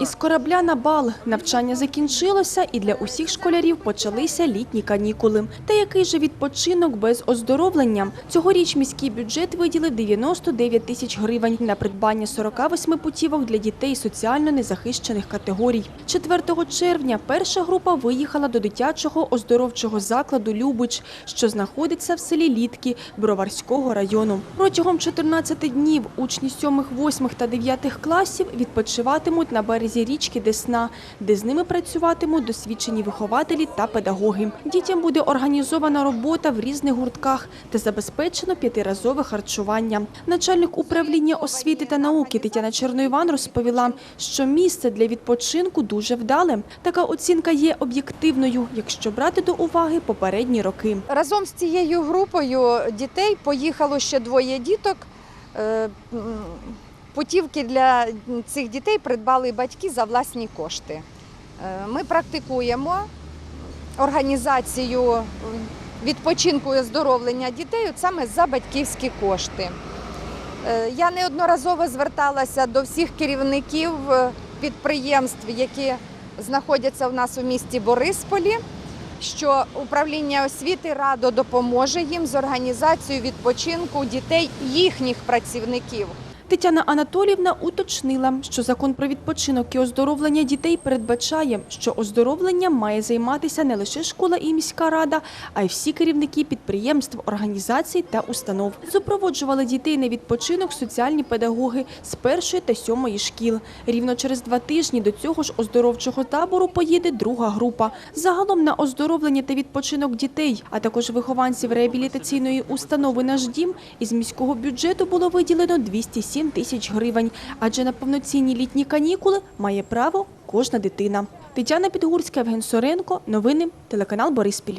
Із корабля на бал навчання закінчилося, і для усіх школярів почалися літні канікули. Та який же відпочинок без оздоровлення? Цьогоріч міський бюджет виділив 99 тисяч гривень на придбання 48 путівок для дітей соціально незахищених категорій. 4 червня перша група виїхала до дитячого оздоровчого закладу Любич, що знаходиться в селі Літки Броварського району. Протягом 14 днів учні 7, 8 та 9 класів відпочиватимуть на березі річки Десна, де з ними працюватимуть досвідчені вихователі та педагоги. Дітям буде організована робота в різних гуртках та забезпечено п'ятиразове харчування. Начальник управління освіти та науки Тетяна Черноїван розповіла, що місце для відпочинку дуже вдале. Така оцінка є об'єктивною, якщо брати до уваги попередні роки. Разом з цією групою дітей поїхало ще двоє діток. Путівки для цих дітей придбали батьки за власні кошти. Е, Ми практикуємо організацію відпочинку і оздоровлення дітей саме за батьківські кошти. Е, Я неодноразово зверталася до всіх керівників е, підприємств, які знаходяться у нас у місті Борисполі що управління освіти радо допоможе їм з організацією відпочинку дітей їхніх працівників. Тетяна Анатоліївна уточнила, що закон про відпочинок і оздоровлення дітей передбачає, що оздоровленням має займатися не лише школа і міська рада, а й всі керівники підприємств, організацій та установ. Супроводжували дітей на відпочинок соціальні педагоги з першої та сьомої шкіл. Рівно через два тижні до цього ж оздоровчого табору поїде друга група. Загалом на оздоровлення та відпочинок дітей, а також вихованців реабілітаційної установи «Наш дім» із міського бюджету було виділено 207 тисяч гривень, адже на повноцінні літні канікули має право кожна дитина. Тетяна Підгурська, Євген Соренко. Новини. Телеканал Бориспіль.